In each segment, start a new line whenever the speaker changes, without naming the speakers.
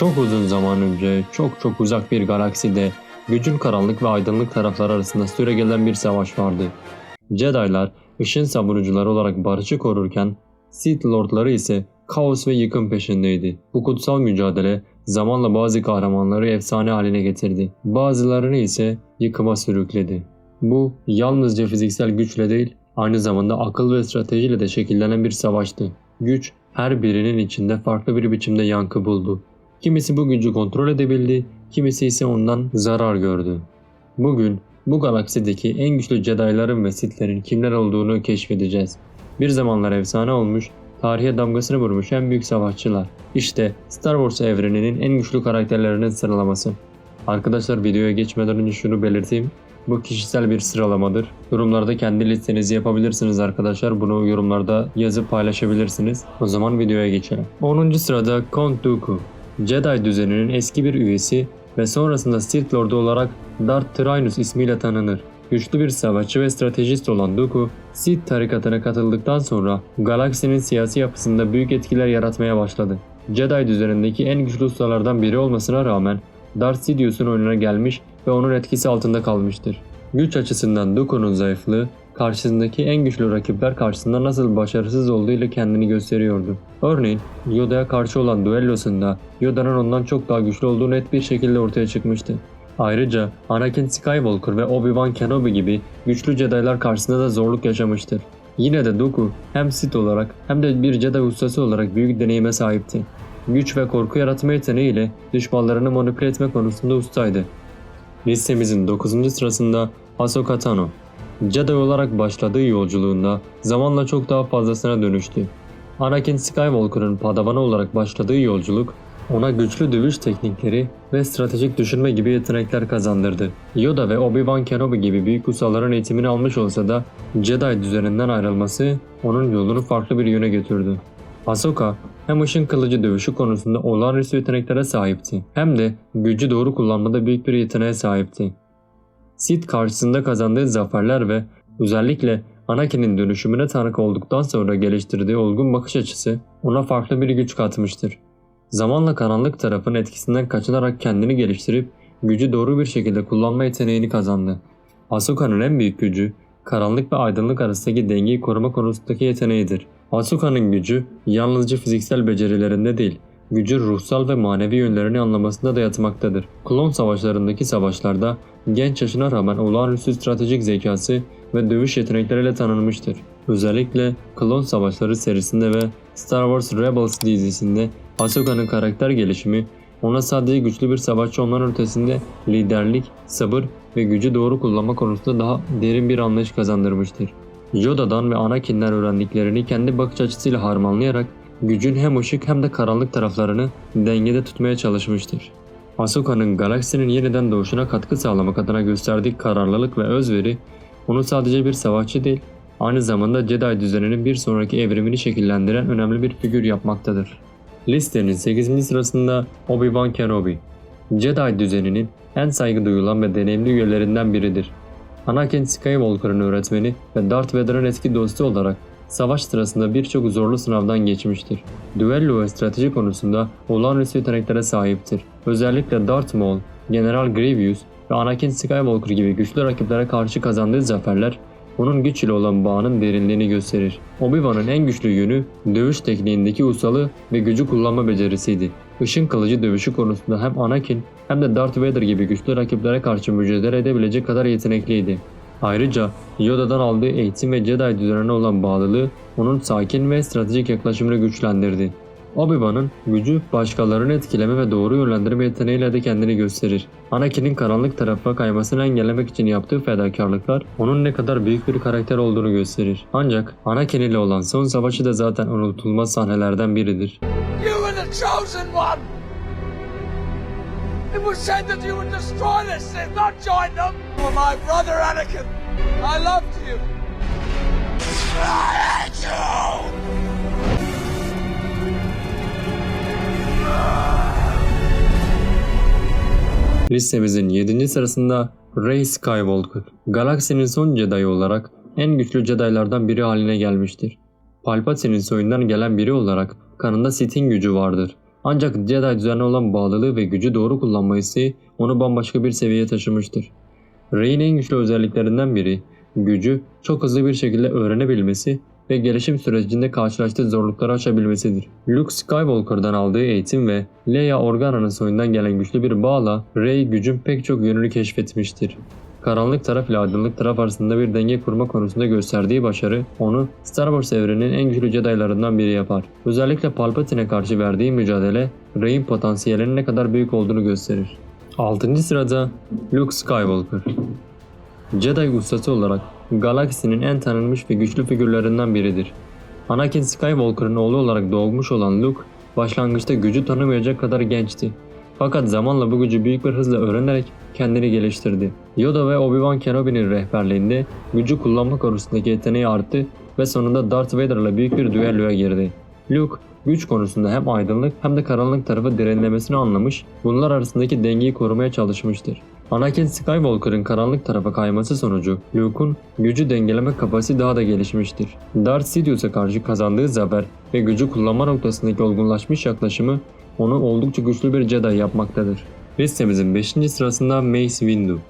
Çok uzun zaman önce, çok çok uzak bir galakside gücün karanlık ve aydınlık tarafları arasında süregelen bir savaş vardı. Jedi'lar ışın savunucuları olarak barışı korurken Sith Lordları ise kaos ve yıkım peşindeydi. Bu kutsal mücadele zamanla bazı kahramanları efsane haline getirdi. Bazılarını ise yıkıma sürükledi. Bu yalnızca fiziksel güçle değil, aynı zamanda akıl ve stratejiyle de şekillenen bir savaştı. Güç her birinin içinde farklı bir biçimde yankı buldu. Kimisi bu gücü kontrol edebildi, kimisi ise ondan zarar gördü. Bugün bu galaksideki en güçlü Jedi'ların ve Sith'lerin kimler olduğunu keşfedeceğiz. Bir zamanlar efsane olmuş, tarihe damgasını vurmuş en büyük savaşçılar. İşte Star Wars evreninin en güçlü karakterlerinin sıralaması. Arkadaşlar videoya geçmeden önce şunu belirteyim. Bu kişisel bir sıralamadır. Yorumlarda kendi listenizi yapabilirsiniz arkadaşlar. Bunu yorumlarda yazıp paylaşabilirsiniz. O zaman videoya geçelim. 10. sırada Count Dooku. Jedi düzeninin eski bir üyesi ve sonrasında Sith Lord'u olarak Darth Tyrannus ismiyle tanınır. Güçlü bir savaşçı ve stratejist olan Dooku, Sith tarikatına katıldıktan sonra galaksinin siyasi yapısında büyük etkiler yaratmaya başladı. Jedi düzenindeki en güçlü ustalardan biri olmasına rağmen Darth Sidious'un önüne gelmiş ve onun etkisi altında kalmıştır. Güç açısından Dooku'nun zayıflığı, karşısındaki en güçlü rakipler karşısında nasıl başarısız olduğuyla kendini gösteriyordu. Örneğin Yoda'ya karşı olan düellosunda Yoda'nın ondan çok daha güçlü olduğu net bir şekilde ortaya çıkmıştı. Ayrıca Anakin Skywalker ve Obi-Wan Kenobi gibi güçlü Jedi'lar karşısında da zorluk yaşamıştır. Yine de Dooku hem Sith olarak hem de bir Jedi ustası olarak büyük deneyime sahipti. Güç ve korku yaratma yeteneğiyle düşmanlarını manipüle etme konusunda ustaydı. Listemizin 9. sırasında Ahsoka Tano. Jedi olarak başladığı yolculuğunda zamanla çok daha fazlasına dönüştü. Anakin Skywalker'ın padavanı olarak başladığı yolculuk ona güçlü dövüş teknikleri ve stratejik düşünme gibi yetenekler kazandırdı. Yoda ve Obi-Wan Kenobi gibi büyük ustaların eğitimini almış olsa da Jedi düzeninden ayrılması onun yolunu farklı bir yöne götürdü. Ahsoka hem ışın kılıcı dövüşü konusunda olağanüstü yeteneklere sahipti hem de gücü doğru kullanmada büyük bir yeteneğe sahipti. Sith karşısında kazandığı zaferler ve özellikle Anakin'in dönüşümüne tanık olduktan sonra geliştirdiği olgun bakış açısı ona farklı bir güç katmıştır. Zamanla karanlık tarafın etkisinden kaçınarak kendini geliştirip gücü doğru bir şekilde kullanma yeteneğini kazandı. Ahsoka'nın en büyük gücü karanlık ve aydınlık arasındaki dengeyi koruma konusundaki yeteneğidir. Ahsoka'nın gücü yalnızca fiziksel becerilerinde değil, gücü ruhsal ve manevi yönlerini anlamasında da yatmaktadır. Klon savaşlarındaki savaşlarda genç yaşına rağmen olağanüstü stratejik zekası ve dövüş yetenekleriyle tanınmıştır. Özellikle Klon Savaşları serisinde ve Star Wars Rebels dizisinde Ahsoka'nın karakter gelişimi ona sadece güçlü bir savaşçı olmanın ötesinde liderlik, sabır ve gücü doğru kullanma konusunda daha derin bir anlayış kazandırmıştır. Yoda'dan ve Anakin'den öğrendiklerini kendi bakış açısıyla harmanlayarak gücün hem ışık hem de karanlık taraflarını dengede tutmaya çalışmıştır. Ahsoka'nın galaksinin yeniden doğuşuna katkı sağlamak adına gösterdiği kararlılık ve özveri onu sadece bir savaşçı değil, aynı zamanda Jedi düzeninin bir sonraki evrimini şekillendiren önemli bir figür yapmaktadır. Listenin 8. sırasında Obi-Wan Kenobi. Jedi düzeninin en saygı duyulan ve deneyimli üyelerinden biridir. Anakin Skywalker'ın öğretmeni ve Darth Vader'ın eski dostu olarak savaş sırasında birçok zorlu sınavdan geçmiştir. Düello ve strateji konusunda olağanüstü yeteneklere sahiptir. Özellikle Darth Maul, General Grievous ve Anakin Skywalker gibi güçlü rakiplere karşı kazandığı zaferler onun güç ile olan bağının derinliğini gösterir. Obi-Wan'ın en güçlü yönü dövüş tekniğindeki ustalığı ve gücü kullanma becerisiydi. Işın kılıcı dövüşü konusunda hem Anakin hem de Darth Vader gibi güçlü rakiplere karşı mücadele edebilecek kadar yetenekliydi. Ayrıca Yoda'dan aldığı eğitim ve Jedi düzenine olan bağlılığı onun sakin ve stratejik yaklaşımını güçlendirdi. Obi-Wan'ın gücü başkalarını etkileme ve doğru yönlendirme yeteneğiyle de kendini gösterir. Anakin'in karanlık tarafa kaymasını engellemek için yaptığı fedakarlıklar onun ne kadar büyük bir karakter olduğunu gösterir. Ancak Anakin ile olan son savaşı da zaten unutulmaz sahnelerden biridir.
You were the chosen one! It was said that you would destroy the Sith, not join them! Were my brother, Anakin! I loved you! I hate you!
Listemizin 7. sırasında Rey Skywalker. Galaksinin son Jedi olarak en güçlü Jedi'lardan biri haline gelmiştir. Palpatine'in soyundan gelen biri olarak kanında Sith'in gücü vardır. Ancak Jedi düzenine olan bağlılığı ve gücü doğru kullanma isteği onu bambaşka bir seviyeye taşımıştır. Rey'in en güçlü özelliklerinden biri gücü çok hızlı bir şekilde öğrenebilmesi ve gelişim sürecinde karşılaştığı zorlukları aşabilmesidir. Luke Skywalker'dan aldığı eğitim ve Leia Organa'nın soyundan gelen güçlü bir bağla Rey gücün pek çok yönünü keşfetmiştir. Karanlık taraf ile aydınlık taraf arasında bir denge kurma konusunda gösterdiği başarı onu Star Wars evreninin en güçlü Jedi'larından biri yapar. Özellikle Palpatine'e karşı verdiği mücadele Rey'in potansiyelinin ne kadar büyük olduğunu gösterir. 6. sırada Luke Skywalker. Jedi ustası olarak galaksinin en tanınmış ve güçlü figürlerinden biridir. Anakin Skywalker'ın oğlu olarak doğmuş olan Luke, başlangıçta gücü tanımayacak kadar gençti. Fakat zamanla bu gücü büyük bir hızla öğrenerek kendini geliştirdi. Yoda ve Obi-Wan Kenobi'nin rehberliğinde gücü kullanma konusundaki yeteneği arttı ve sonunda Darth Vader'la büyük bir düelloya girdi. Luke, güç konusunda hem aydınlık hem de karanlık tarafı derinlemesine anlamış, bunlar arasındaki dengeyi korumaya çalışmıştır. Anakin Skywalker'ın karanlık tarafa kayması sonucu Luke'un gücü dengeleme kapasitesi daha da gelişmiştir. Darth Sidious'a karşı kazandığı zafer ve gücü kullanma noktasındaki olgunlaşmış yaklaşımı onu oldukça güçlü bir Jedi yapmaktadır. Listemizin 5. sırasında Mace Windu.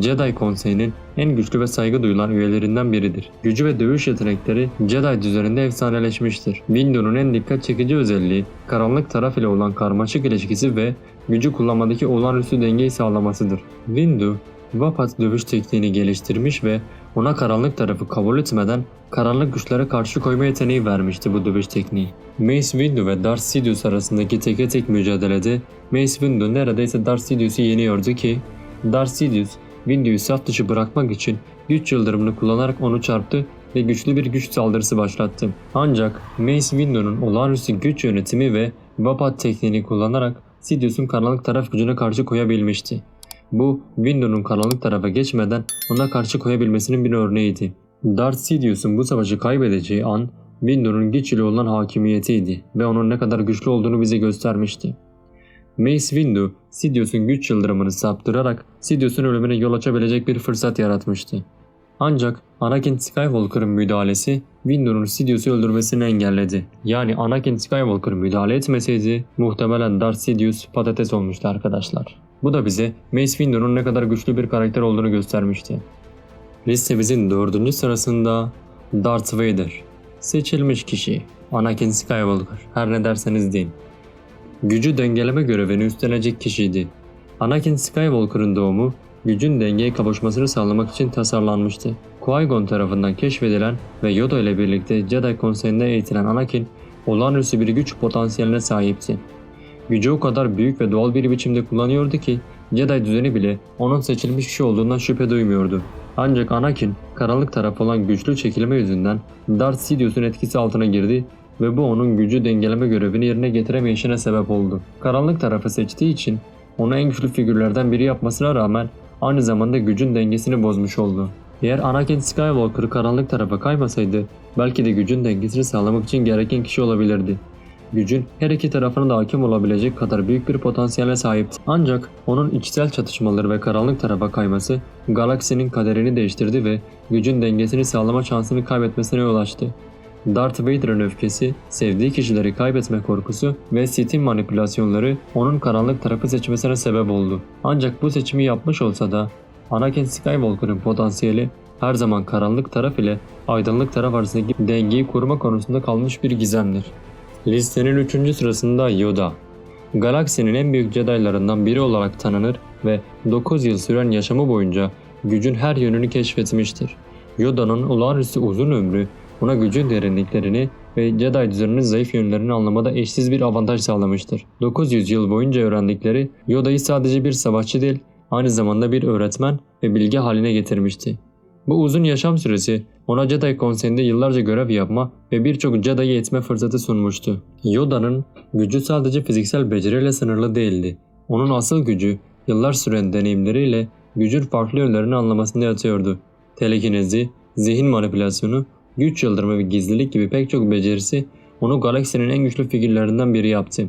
Jedi Konseyi'nin en güçlü ve saygı duyulan üyelerinden biridir. Gücü ve dövüş yetenekleri Jedi düzeninde efsaneleşmiştir. Windu'nun en dikkat çekici özelliği karanlık taraf ile olan karmaşık ilişkisi ve gücü kullanmadaki olağanüstü dengeyi sağlamasıdır. Windu, Vapat dövüş tekniğini geliştirmiş ve ona karanlık tarafı kabul etmeden karanlık güçlere karşı koyma yeteneği vermişti bu dövüş tekniği. Mace Windu ve Darth Sidious arasındaki teke tek mücadelede Mace Windu neredeyse Darth Sidious'u yeniyordu ki Darth Sidious Windu'yu saf dışı bırakmak için güç yıldırımını kullanarak onu çarptı ve güçlü bir güç saldırısı başlattı. Ancak Mace Windu'nun olağanüstü güç yönetimi ve Vapat tekniğini kullanarak Sidious'un karanlık taraf gücüne karşı koyabilmişti. Bu Windu'nun karanlık tarafa geçmeden ona karşı koyabilmesinin bir örneğiydi. Darth Sidious'un bu savaşı kaybedeceği an Windu'nun güç ile olan hakimiyetiydi ve onun ne kadar güçlü olduğunu bize göstermişti. Mace Windu, Sidious'un güç yıldırımını saptırarak Sidious'un ölümüne yol açabilecek bir fırsat yaratmıştı. Ancak Anakin Skywalker'ın müdahalesi Windu'nun Sidious'u öldürmesini engelledi. Yani Anakin Skywalker müdahale etmeseydi muhtemelen Darth Sidious patates olmuştu arkadaşlar. Bu da bize Mace Windu'nun ne kadar güçlü bir karakter olduğunu göstermişti. Listemizin dördüncü sırasında Darth Vader. Seçilmiş kişi. Anakin Skywalker. Her ne derseniz deyin. Gücü dengeleme görevini üstlenecek kişiydi. Anakin Skywalker'ın doğumu gücün dengeye kavuşmasını sağlamak için tasarlanmıştı. Qui-Gon tarafından keşfedilen ve Yoda ile birlikte Jedi Konseyi'nde eğitilen Anakin olağanüstü bir güç potansiyeline sahipti. Gücü o kadar büyük ve doğal bir biçimde kullanıyordu ki Jedi düzeni bile onun seçilmiş kişi olduğundan şüphe duymuyordu. Ancak Anakin karanlık taraf olan güçlü çekilme yüzünden Darth Sidious'un etkisi altına girdi ve bu onun gücü dengeleme görevini yerine getiremeyişine sebep oldu. Karanlık tarafı seçtiği için onu en güçlü figürlerden biri yapmasına rağmen aynı zamanda gücün dengesini bozmuş oldu. Eğer Anakin Skywalker karanlık tarafa kaymasaydı belki de gücün dengesini sağlamak için gereken kişi olabilirdi. Gücün her iki tarafına da hakim olabilecek kadar büyük bir potansiyele sahipti. Ancak onun içsel çatışmaları ve karanlık tarafa kayması galaksinin kaderini değiştirdi ve gücün dengesini sağlama şansını kaybetmesine yol açtı. Darth Vader'ın öfkesi, sevdiği kişileri kaybetme korkusu ve Sith'in manipülasyonları onun karanlık tarafı seçmesine sebep oldu. Ancak bu seçimi yapmış olsa da Anakin Skywalker'ın potansiyeli her zaman karanlık taraf ile aydınlık taraf arasındaki dengeyi koruma konusunda kalmış bir gizemdir. Listenin 3. sırasında Yoda. Galaksinin en büyük Jedi'larından biri olarak tanınır ve 9 yıl süren yaşamı boyunca gücün her yönünü keşfetmiştir. Yoda'nın olağanüstü uzun ömrü ona gücün derinliklerini ve Jedi düzeninin zayıf yönlerini anlamada eşsiz bir avantaj sağlamıştır. 900 yıl boyunca öğrendikleri Yoda'yı sadece bir savaşçı değil, aynı zamanda bir öğretmen ve bilge haline getirmişti. Bu uzun yaşam süresi ona Jedi Konseyi'nde yıllarca görev yapma ve birçok Jedi'yi eğitme fırsatı sunmuştu. Yoda'nın gücü sadece fiziksel beceriyle sınırlı değildi. Onun asıl gücü yıllar süren deneyimleriyle gücün farklı yönlerini anlamasında yatıyordu. Telekinezi, zihin manipülasyonu, güç yıldırımı ve gizlilik gibi pek çok becerisi onu galaksinin en güçlü figürlerinden biri yaptı.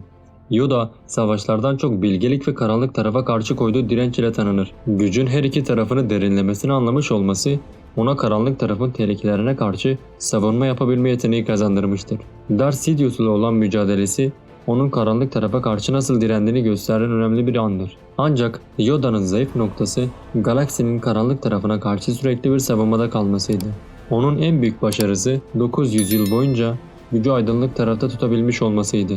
Yoda savaşlardan çok bilgelik ve karanlık tarafa karşı koyduğu direnç ile tanınır. Gücün her iki tarafını derinlemesine anlamış olması ona karanlık tarafın tehlikelerine karşı savunma yapabilme yeteneği kazandırmıştır. Darth Sidious ile olan mücadelesi onun karanlık tarafa karşı nasıl direndiğini gösteren önemli bir andır. Ancak Yoda'nın zayıf noktası galaksinin karanlık tarafına karşı sürekli bir savunmada kalmasıydı. Onun en büyük başarısı 900 yıl boyunca gücü aydınlık tarafta tutabilmiş olmasıydı.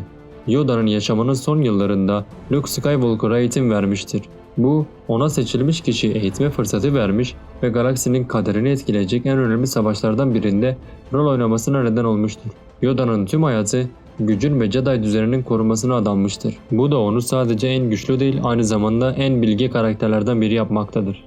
Yoda'nın yaşamının son yıllarında Luke Skywalker'a eğitim vermiştir. Bu ona seçilmiş kişiyi eğitme fırsatı vermiş ve galaksinin kaderini etkileyecek en önemli savaşlardan birinde rol oynamasına neden olmuştur. Yoda'nın tüm hayatı gücün ve Jedi düzeninin korunmasına adanmıştır. Bu da onu sadece en güçlü değil aynı zamanda en bilge karakterlerden biri yapmaktadır.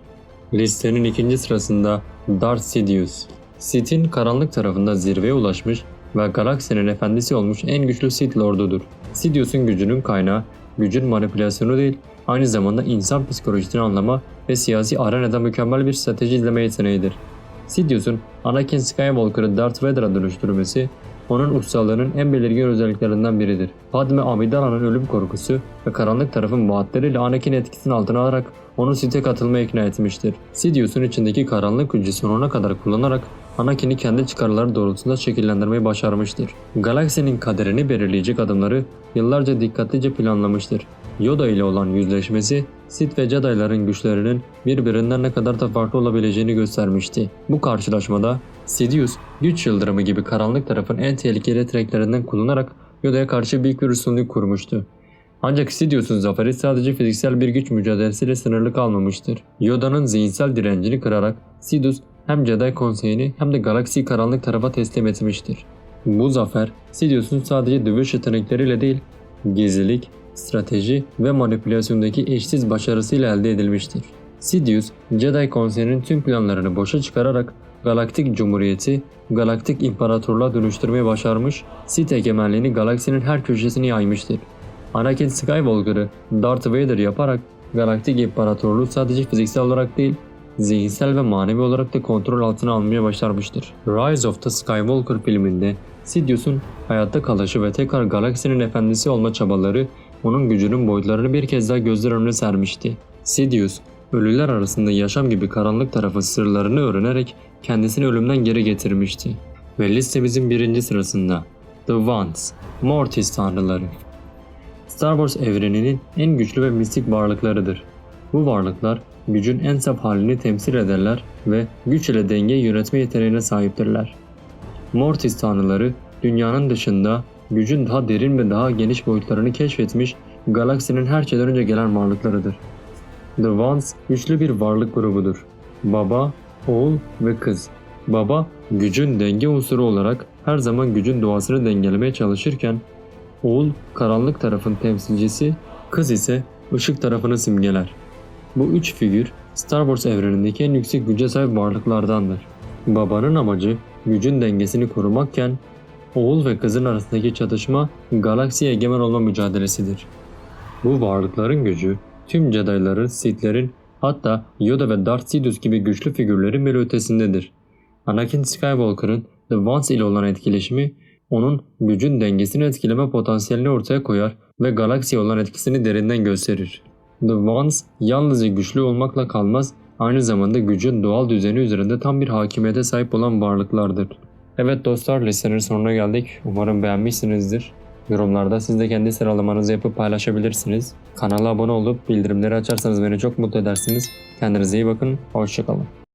Listenin ikinci sırasında Darth Sidious. Sith'in karanlık tarafında zirveye ulaşmış ve galaksinin efendisi olmuş en güçlü Sith Lord'udur. Sidious'un gücünün kaynağı, gücün manipülasyonu değil, aynı zamanda insan psikolojisini anlama ve siyasi arenada mükemmel bir strateji izleme yeteneğidir. Sidious'un Anakin Skywalker'ı Darth Vader'a dönüştürmesi, onun ustallığının en belirgin özelliklerinden biridir. Padme Amidala'nın ölüm korkusu ve karanlık tarafın vaatleriyle Anakin'i etkisinin altına alarak onu Sith'e katılmaya ikna etmiştir. Sidious'un içindeki karanlık gücü sonuna kadar kullanarak Anakin'i kendi çıkarları doğrultusunda şekillendirmeyi başarmıştır. Galaksinin kaderini belirleyecek adımları yıllarca dikkatlice planlamıştır. Yoda ile olan yüzleşmesi Sith ve Jedi'ların güçlerinin birbirinden ne kadar da farklı olabileceğini göstermişti. Bu karşılaşmada Sidious, güç yıldırımı gibi karanlık tarafın en tehlikeli yeteneklerinden kullanarak Yoda'ya karşı büyük bir üstünlük kurmuştu. Ancak Sidious'un zaferi sadece fiziksel bir güç mücadelesiyle sınırlı kalmamıştır. Yoda'nın zihinsel direncini kırarak Sidious hem Jedi konseyini hem de galaksiyi karanlık tarafa teslim etmiştir. Bu zafer Sidious'un sadece dövüş yetenekleriyle değil, gizlilik, strateji ve manipülasyondaki eşsiz başarısıyla elde edilmiştir. Sidious, Jedi konseyinin tüm planlarını boşa çıkararak Galaktik Cumhuriyeti, Galaktik İmparatorluğa dönüştürmeyi başarmış, Sith egemenliğini galaksinin her köşesine yaymıştır. Anakin Skywalker'ı Darth Vader yaparak Galaktik İmparatorluğu sadece fiziksel olarak değil, zihinsel ve manevi olarak da kontrol altına almaya başarmıştır. Rise of the Skywalker filminde Sidious'un hayatta kalışı ve tekrar galaksinin efendisi olma çabaları onun gücünün boyutlarını bir kez daha gözler önüne sermişti. Sidious, ölüler arasında yaşam gibi karanlık tarafı sırlarını öğrenerek kendisini ölümden geri getirmişti. Ve listemizin birinci sırasında The Ones, Mortis tanrıları. Star Wars evreninin en güçlü ve mistik varlıklarıdır. Bu varlıklar gücün en saf halini temsil ederler ve güç ile dengeyi yönetme yeteneğine sahiptirler. Mortis tanrıları dünyanın dışında gücün daha derin ve daha geniş boyutlarını keşfetmiş galaksinin her şeyden önce gelen varlıklarıdır. The Ones güçlü bir varlık grubudur. Baba, oğul ve kız. Baba gücün denge unsuru olarak her zaman gücün doğasını dengelemeye çalışırken oğul karanlık tarafın temsilcisi, kız ise ışık tarafını simgeler. Bu üç figür Star Wars evrenindeki en yüksek güce sahip varlıklardandır. Babanın amacı gücün dengesini korumakken oğul ve kızın arasındaki çatışma galaksiye egemen olma mücadelesidir. Bu varlıkların gücü tüm Jedi'ların, Sith'lerin hatta Yoda ve Darth Sidious gibi güçlü figürlerin bir ötesindedir. Anakin Skywalker'ın The Ones ile olan etkileşimi onun gücün dengesini etkileme potansiyelini ortaya koyar ve galaksiye olan etkisini derinden gösterir. The Ones yalnızca güçlü olmakla kalmaz, aynı zamanda gücün doğal düzeni üzerinde tam bir hakimiyete sahip olan varlıklardır. Evet dostlar listenin sonuna geldik. Umarım beğenmişsinizdir. Yorumlarda siz de kendi sıralamanızı yapıp paylaşabilirsiniz. Kanala abone olup bildirimleri açarsanız beni çok mutlu edersiniz. Kendinize iyi bakın. Hoşçakalın.